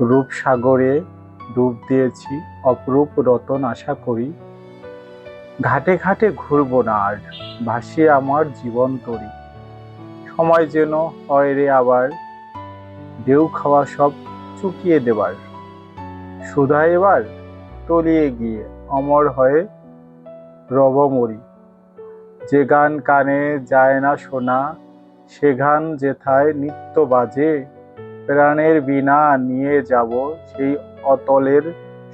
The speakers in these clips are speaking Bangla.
রূপসাগরে ডুব দিয়েছি, অপরূপ রতন আশা করি। ঘাটে ঘাটে ঘুরবো না আর, ভাসিয়ে আমার জীবন তরি। সময় যেন হয় রে আবার, ঢেউ খাওয়া সব চুকিয়ে দেবার। সুধা এবার তলিয়ে গিয়ে অমর হয়ে রবমরি যে গান কানে যায় না শোনা, সে গান যেথায় নিত্য বাজে প্রাণের বিনা নিয়ে যাব সেই অতলের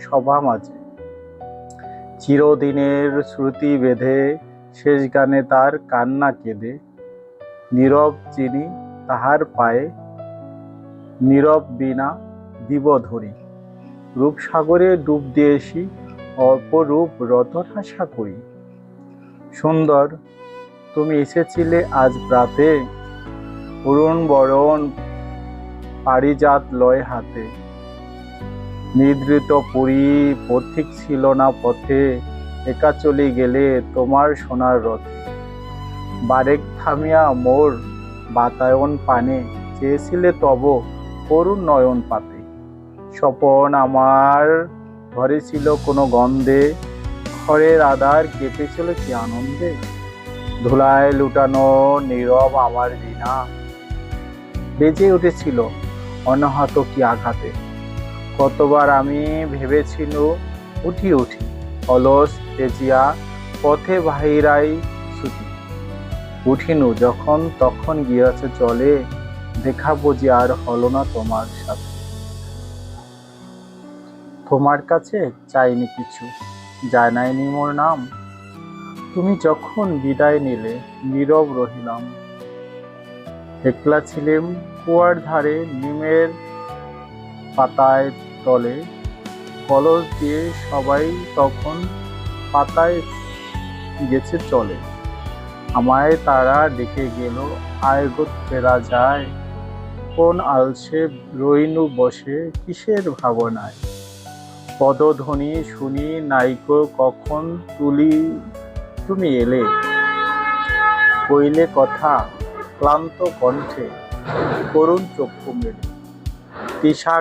সভা মাঝে। চিরদিনের শ্রুতি বেঁধে শেষ গানে তার কান্না কেঁদে। নীরব চিনি তাহার পায়ে, নীরব বিনা দিব ধরি। রূপসাগরে ডুব দিয়েছি অপরূপ রতন আশা করি। সুন্দর, তুমি এসেছিলে আজ প্রাতে। অরুণ বরণ পারিজাত লয় হাতে। নিদ্রিত পুরী পথিক ছিল না পথে, একা চলি গেলে তোমার সোনার রথে। বারেক থামিয়া মোর বাতায়ন পানে, চেয়েছিলে তব করুণ নয়ন পাতে। স্বপন আমার ঘরে ছিল কোনো গন্ধে, ঘরের আধার কেঁপেছিল কি আনন্দে? ধুলায় লুটানো নীরব আমার বিনা বেজে উঠেছিল অনাহত কি আঘাতে? কতবার আমি ভেবেছিল, উঠি উঠি, অলস, তেজিয়া, পথে বাহিরাই ছুটি। উঠিনু যখন, তখন গিয়াছে চলে দেখাবো যে আর হলো না তোমার সাথে। তোমার কাছে চাইনি কিছু, জানাইনি মোর নাম। তুমি যখন বিদায় নিলে, নীরব রহিলাম। একলা ছিলেম কুয়ার ধারে নিমের পাতায় তলে, কলস দিয়ে সবাই তখন পাতায় গেছে চলে। আমায় তারা ডেকে গেল, আয় গো ফেরা যায়, কোন আলসে রইনু বসে, কিসের ভাবনায়? পদধ্বনি শুনি নাইকো কখন তুলি তুমি এলে? কইলে কথা ক্লান্ত কণ্ঠে করুণ চক্ষু মেলে তিশা